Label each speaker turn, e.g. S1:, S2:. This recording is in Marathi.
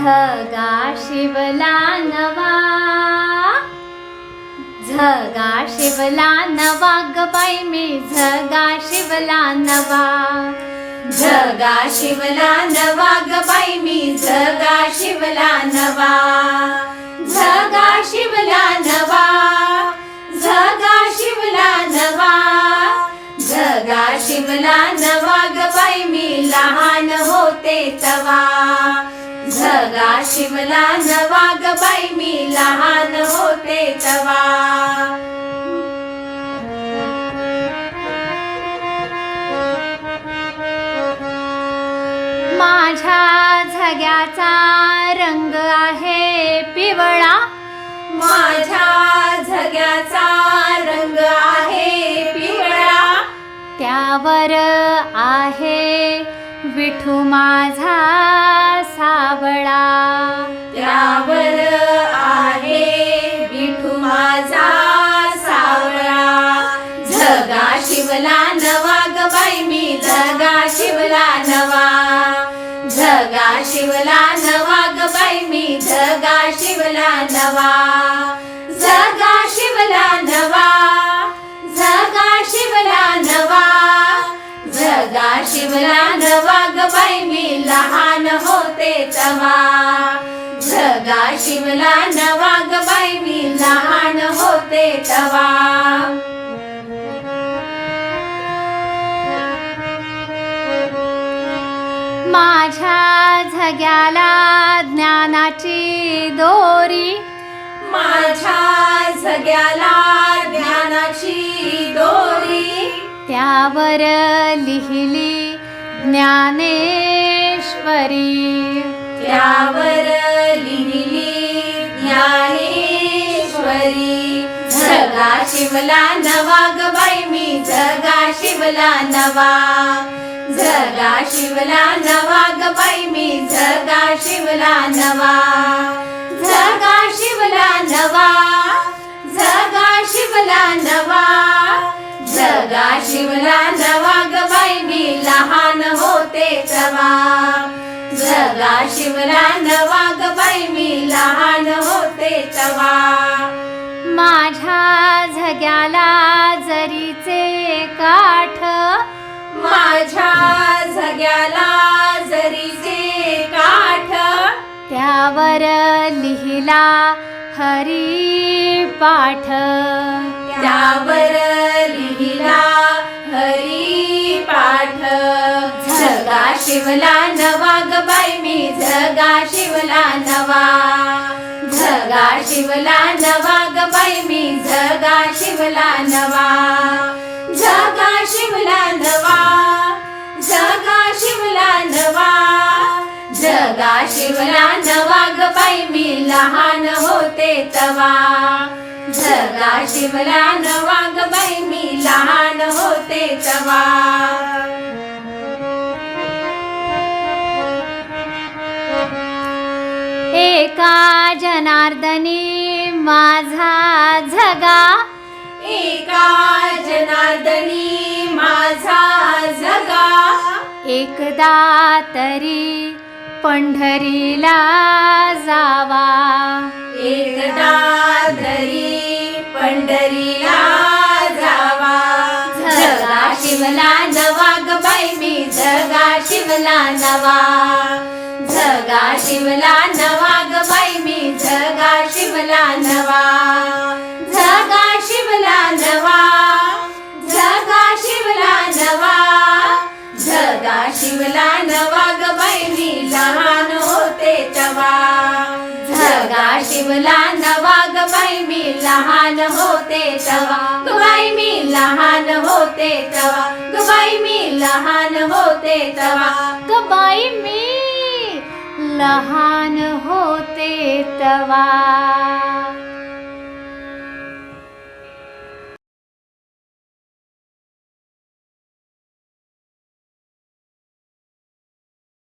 S1: झगा शिवला नवा. झगा शिवला नवा गबाई मी झगा शिवला नवा.
S2: झगा शिवला नवा गबाई मी झगा शिवला नवा. झगा शिवला नवा. झगा शिवला नवा. झगा शिवला नवा गबाई मी लहान होते तवा. जगा शिवला नवा ग बाई मी लहान होते तवा.
S1: माझ्या झग्याचा रंग आहे पिवळा.
S2: माझ्या झग्याचा रंग आहे पिवळा.
S1: त्यावर आहे विठू माझा सावळा
S2: त्यावर आहे विठू माझा सावळा। जगा शिवला नवा ग बाई मी जगा शिवला नवा। जगा शिवला नवा ग बाई मी जगा शिवला नवा। जगा शिवला नवा। जगा शिवला नवा। जगा शिवला नवा होते तवा जगा शिवला नवा ग बाई मी लहान होते तवा.
S1: माझ्या झग्याला ज्ञानाची दोरी.
S2: माझ्या जग्याला ज्ञानाची दोरी.
S1: त्यावर लिहिली ज्ञानेश्वरी.
S2: त्यावर लिहिली ज्ञानेश्वरी. जगा शिवला नवा गबाई मी जगा शिवला नवा. जगा शिवला नवा गबाई मी जगा शिवला नवा. जगा शिवला नवा. जगा शिवला नवा. जगा शिवला नवा गबाई मी लहान होते तवा जगा शिवला नवा ग बाई मी लहान होते तवा.
S1: माझ्या झग्याला जरीचे काठ
S2: माझ्या जग्याला जरीचे काठ.
S1: त्यावर लिहिला हरी पाठ.
S2: त्यावर लिहिला हरी पाठ. जगा शिवला नवा ग बाई मी जगा शिवला नवा. जगा शिवला नवा ग बाई मी जगा शिवला नवा. जगा शिवला नवा. जगा शिवला नवा. जगा शिवला नवा ग बाई मी लहान होते तवा. जगा शिवला नवा ग बाई मी लहान होते तवा.
S1: एका जनार्दनी? माझा झगा.
S2: एका जनार्दनी माझा जगा
S1: एकदा तरी पंढरीला जावा.
S2: एकदा दरी पंढरीला जावा. जगा शिवला नवा ग बाई मी जगा शिवला नवा. जगा शिवला नवा जगा नवाग बाई मी लहान होते तवा जगा शिवला नवाग बाई मी लहान होते तवा बाई मी लहान होते तवा ग बाई मी लहान होते तवा
S1: बाई मी लहान होते तवा